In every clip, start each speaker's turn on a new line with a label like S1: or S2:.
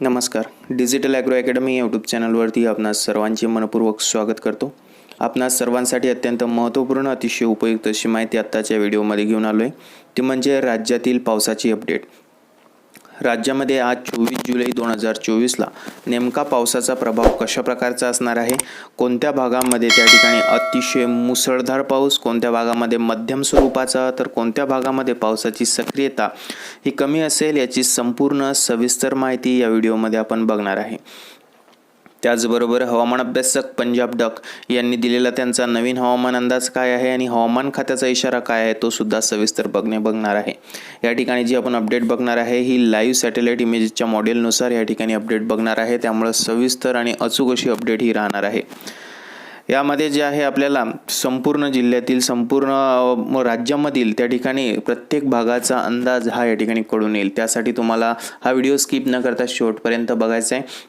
S1: नमस्कार. Digital agro academy YouTube चॅनलवरती आपणास सर्वांचे मनपूर्वक स्वागत करतो. आपणास सर्वांसाठी अत्यंत महत्त्वपूर्ण अतिशय उपयुक्त अशी माहिती आत्ताच्या व्हिडिओमध्ये घेऊन आलो आहे ती म्हणजे राज्यातील पावसाची अपडेट राज्यामध्ये आज चोवीस जुलै दोन हजार चोवीसला नेमका पावसाचा प्रभाव कशा प्रकारचा असणार आहे? कोणत्या भागामध्ये त्या ठिकाणी अतिशय मुसळधार पाऊस कोणत्या भागामध्ये मध्यम स्वरूपाचा तर कोणत्या भागामध्ये पावसाची सक्रियता ही कमी असेल याची संपूर्ण सविस्तर माहिती या व्हिडिओमध्ये आपण बघणार आहे. त्याचबरोबर हवामान अभ्यासक पंजाब डक यांनी दिलेला त्यांचा नवीन हवामान अंदाज काय आहे आणि हवामान खात्याचा इशारा काय आहे तो सुद्धा सविस्तर बघणे बघणार आहे. या ठिकाणी जी आपण अपडेट बघणार आहे ही लाईव्ह सॅटेलाईट इमेजच्या मॉडेलनुसार या ठिकाणी अपडेट बघणार आहे. त्यामुळं सविस्तर आणि अचूक अशी अपडेट ही राहणार आहे. यामध्ये जे आहे आपल्याला संपूर्ण जिल्ह्यातील संपूर्ण राज्यामधील त्या ठिकाणी प्रत्येक भागाचा अंदाज हा या ठिकाणी कळून येईल. त्यासाठी तुम्हाला हा व्हिडिओ स्किप न करता शेवटपर्यंत बघायचा आहे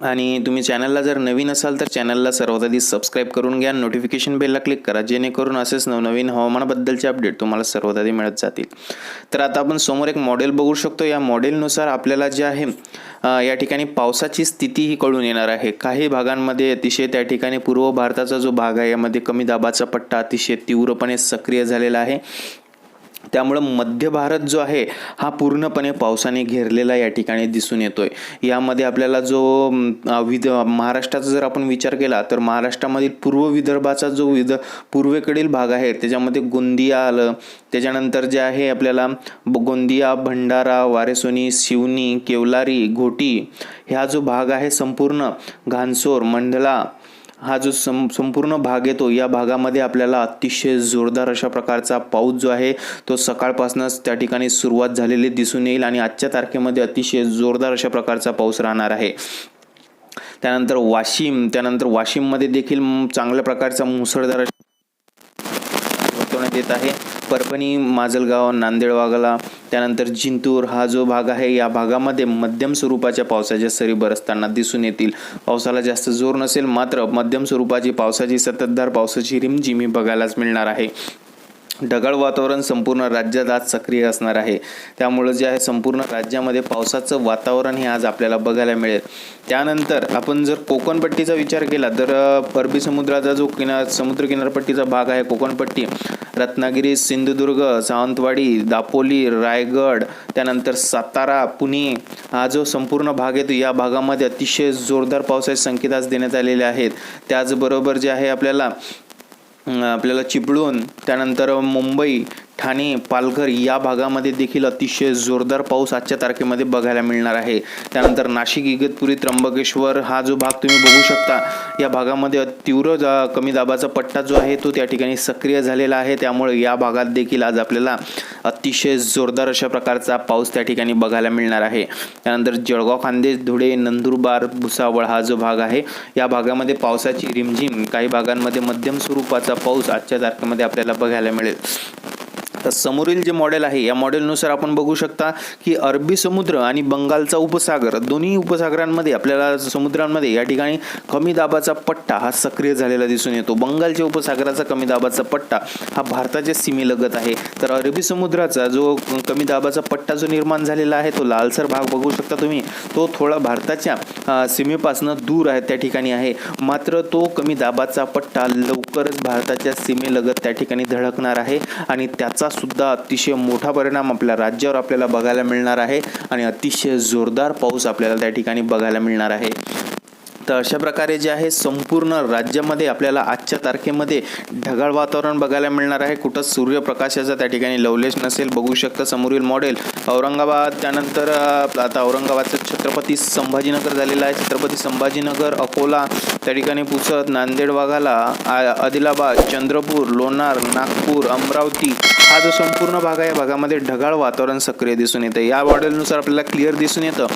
S1: आणि तुम्ही चॅनलला जर नवीन असाल तर चॅनलला सर्वात आधी सबस्क्राईब करून घ्या. नोटिफिकेशन बेलला क्लिक करा. जेणेकरून असेच नवनवीन हवामानाबद्दलचे अपडेट तुम्हाला सर्वात आधी मिळत जातील. तर आता आपण समोर एक मॉडेल बघू शकतो. या मॉडेलनुसार आपल्याला जे आहे या ठिकाणी पावसाची स्थिती ही कळून येणार आहे. काही भागांमध्ये अतिशय त्या ठिकाणी पूर्व भारताचा जो भाग आहे यामध्ये कमी दाबाचा पट्टा अतिशय तीव्रपणे सक्रिय झालेला आहे. त्यामुळं मध्य भारत जो आहे हा पूर्णपणे पावसाने घेरलेला या ठिकाणी दिसून येतोय. यामध्ये आपल्याला जो विद महाराष्ट्राचा जर आपण विचार केला तर महाराष्ट्रामधील पूर्व विदर्भाचा जो विद पूर्वेकडील भाग आहे त्याच्यामध्ये गोंदिया आलं त्याच्यानंतर जे आहे आपल्याला गोंदिया भंडारा वारेसोनी शिवनी केवलारी घोटी ह्या जो भाग आहे संपूर्ण घानसोर मंडला हा जो सं संपूर्ण भाग येतो या भागामध्ये आपल्याला अतिशय जोरदार अशा प्रकारचा पाऊस जो आहे तो सकाळपासूनच त्या ठिकाणी सुरुवात झालेली दिसून येईल आणि आजच्या तारखेमध्ये अतिशय जोरदार अशा प्रकारचा पाऊस राहणार आहे. त्यानंतर वाशिम त्यानंतर वाशिममध्ये देखील चांगल्या प्रकारचा मुसळधार अशा वर्तवण्यात येत आहे. परभणी माजलगाव नांदेडवागला त्यानंतर जिंतूर हा जो भाग आहे या भागामध्ये मध्यम स्वरूपाच्या पावसाच्या सरी बरसताना दिसून येतील. पावसाला जास्त जोर नसेल मात्र मध्यम स्वरूपाची पावसाची सततधार पावसाची रिमझिमी बघायलाच मिळणार आहे. ढगाळ वातावरण संपूर्ण राज्यात आज सक्रिय असणार आहे. त्यामुळं जे आहे संपूर्ण राज्यामध्ये पावसाचं वातावरण हे आज आपल्याला बघायला मिळेल. त्यानंतर आपण जर कोकणपट्टीचा विचार केला तर अरबी समुद्राचा जो किनार समुद्र किनारपट्टीचा भाग आहे कोकणपट्टी रत्नागिरी सिंधुदुर्ग सावंतवाडी दापोली रायगड त्यानंतर सातारा पुणे हा जो संपूर्ण भाग आहे तो या भागामध्ये अतिशय जोरदार पावसाचे संकेत आज देण्यात आलेले आहेत. त्याचबरोबर जे आहे आपल्याला आपल्याला चिपळूण त्यानंतर मुंबई ठाणे पालघर या भागामध्ये देखील अतिशय जोरदार पाऊस आजच्या तारखेमध्ये बघायला मिळणार आहे. त्यानंतर नाशिक इगतपुरी त्र्यंबकेश्वर हा जो भाग तुम्ही बघू शकता या भागामध्ये तीव्र जा- कमी दाबाचा पट्टा जो आहे तो त्या ठिकाणी सक्रिय झालेला आहे. त्यामुळे या भागात देखील आज आपल्याला अतिशय जोरदार अशा प्रकारचा पाऊस त्या ठिकाणी बघायला मिळणार आहे. त्यानंतर जळगाव खान्देश धुळे नंदुरबार भुसावळ हा जो भाग आहे या भागामध्ये पावसाची रिमझिम काही भागांमध्ये मध्यम स्वरूपाचा पाऊस आजच्या तारखेमध्ये आपल्याला बघायला मिळेल. तर समोरील जे मॉडेल आहे या मॉडेलनुसार आपण बघू शकता की अरबी समुद्र आणि बंगालचा उपसागर दोन्ही उपसागरांमध्ये आपल्याला समुद्रांमध्ये या ठिकाणी कमी दाबाचा पट्टा हा सक्रिय झालेला दिसून येतो. बंगालच्या उपसागराचा कमी दाबाचा पट्टा हा भारताच्या सीमेलगत आहे. तर अरबी समुद्राचा जो कमी दाबाचा पट्टा जो निर्माण झालेला आहे तो लालसर भाग बघू शकता तुम्ही. तो थोडा भारताच्या सीमेपासनं दूर आहे त्या ठिकाणी आहे. मात्र तो कमी दाबाचा पट्टा लवकरच भारताच्या सीमेलगत त्या ठिकाणी धडकणार आहे आणि त्याचा सुद्धा अतिशय मोठा परिणाम आपल्या राज्यावर आपल्याला बघायला मिळणार आहे आणि अतिशय जोरदार पाऊस आपल्याला त्या ठिकाणी बघायला मिळणार आहे. तर अशा प्रकारे जे आहे संपूर्ण राज्यामध्ये आपल्याला आजच्या तारखेमध्ये ढगाळ वातावरण बघायला मिळणार आहे. कुठं सूर्यप्रकाशाचा त्या ठिकाणी लवलेश नसेल. बघू शकता समोरील मॉडेल औरंगाबाद त्यानंतर आता औरंगाबादचं छत्रपती संभाजीनगर झालेलं आहे. छत्रपती संभाजीनगर अकोला त्या ठिकाणी पुसत नांदेड वाघाला आ- आदिलाबाद चंद्रपूर लोणार नागपूर अमरावती हा जो संपूर्ण भाग आहे या भागामध्ये ढगाळ वातावरण सक्रिय दिसून येतं. या मॉडेलनुसार आपल्याला क्लिअर दिसून येतं.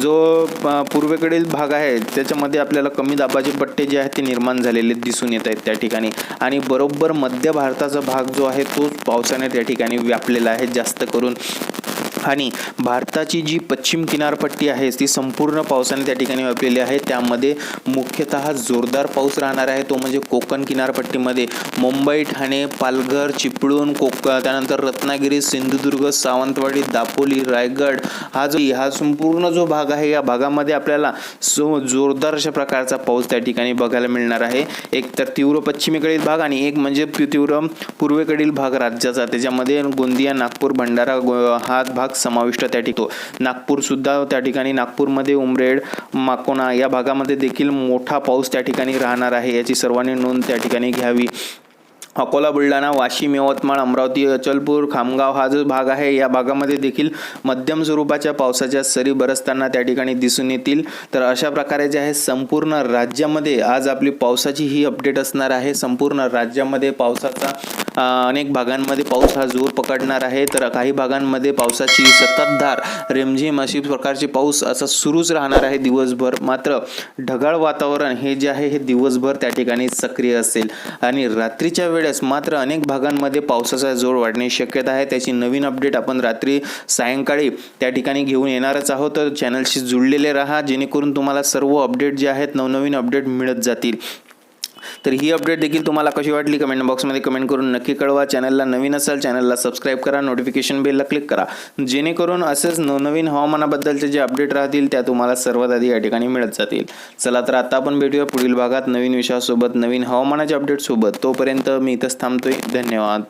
S1: जो पूर्वेकडील भाग आहे त्याच्यामध्ये आपल्याला कमी दाबाचे पट्टे जे आहेत ते निर्माण झालेले दिसून येत आहेत त्या ठिकाणी. आणि बरोबर मध्य भारताचा भाग जो आहे तो पावसाने त्या ठिकाणी व्यापलेला आहे जास्त करून आणि भारताची जी पश्चिम किनारपट्टी आहे ती संपूर्ण पावसाने त्या ठिकाणी व्यापलेली आहे. त्यामध्ये मुख्यतः जोरदार पाऊस राहणार आहे. तो म्हणजे कोकण किनारपट्टीमध्ये. मुंबई ठाणे पालघर चिपळूण कोक त्यानंतर रत्नागिरी सिंधुदुर्ग सावंतवाडी दापोली रायगड हा जो हा संपूर्ण जो भाग आहे या भागामध्ये आपल्याला सो जोरदार अशा प्रकारचा पाऊस त्या ठिकाणी बघायला मिळणार आहे. एक तर तीव्र पश्चिमेकडील भाग आणि एक म्हणजे तीव्र पूर्वेकडील भाग राज्याचा. त्याच्यामध्ये गोंदिया नागपूर भंडारा हा भाग समाविष्ट त्या ठिकाणी नागपूर सुद्धा त्या ठिकाणी नागपूरमध्ये उमरेड माकोना या भागामध्ये देखील मोठा पाऊस त्या ठिकाणी राहणार आहे. याची सर्वांनी नोंद त्या ठिकाणी घ्यावी. अकोला बुलढाणा वाशिम यवतमाळ अमरावती अचलपूर खामगाव हा जो भाग आहे या भागामध्ये देखील मध्यम स्वरूपाच्या पावसाच्या सरी बरसताना त्या ठिकाणी दिसून येतील. तर अशा प्रकारे जे आहे संपूर्ण राज्यामध्ये आज आपली पावसाची ही अपडेट असणार आहे. संपूर्ण राज्यामध्ये पावसाचा अनेक भागांमध्ये पाऊस हा जोर पकडणार आहे. तर काही भागांमध्ये पावसाची सततधार रिमझिम अशी प्रकारचे पाऊस असा सुरूच राहणार आहे दिवसभर. मात्र ढगाळ वातावरण हे जे आहे हे दिवसभर त्या ठिकाणी सक्रिय असेल. आणि रात्रीच्या वेळेस मात्र अनेक भागांमध्ये पावसाचा जोर वाढण्याची शक्यता आहे. त्याची नवीन अपडेट आपण रात्री सायंकाळी त्या ठिकाणी घेऊन येणारच आहोत. तर चॅनलशी जुळलेले राहा जेणेकरून तुम्हाला सर्व अपडेट जे आहेत नवनवीन अपडेट मिळत जातील. तर ही अपडेट देखील तुम्हाला कशी वाटली कमेंट बॉक्समध्ये कमेंट करून नक्की कळवा. चॅनलला नवीन असाल चॅनलला सबस्क्राईब करा. नोटिफिकेशन बेलला क्लिक करा. जेणेकरून असेच नवनवीन हवामानाबद्दलचे जे अपडेट राहतील त्या तुम्हाला सर्वात आधी या ठिकाणी मिळत जातील. चला तर आता आपण भेटूया पुढील भागात नवीन विषयासोबत नवीन हवामानाच्या अपडेटसोबत तोपर्यंत मी इथंच थांबतोय. धन्यवाद.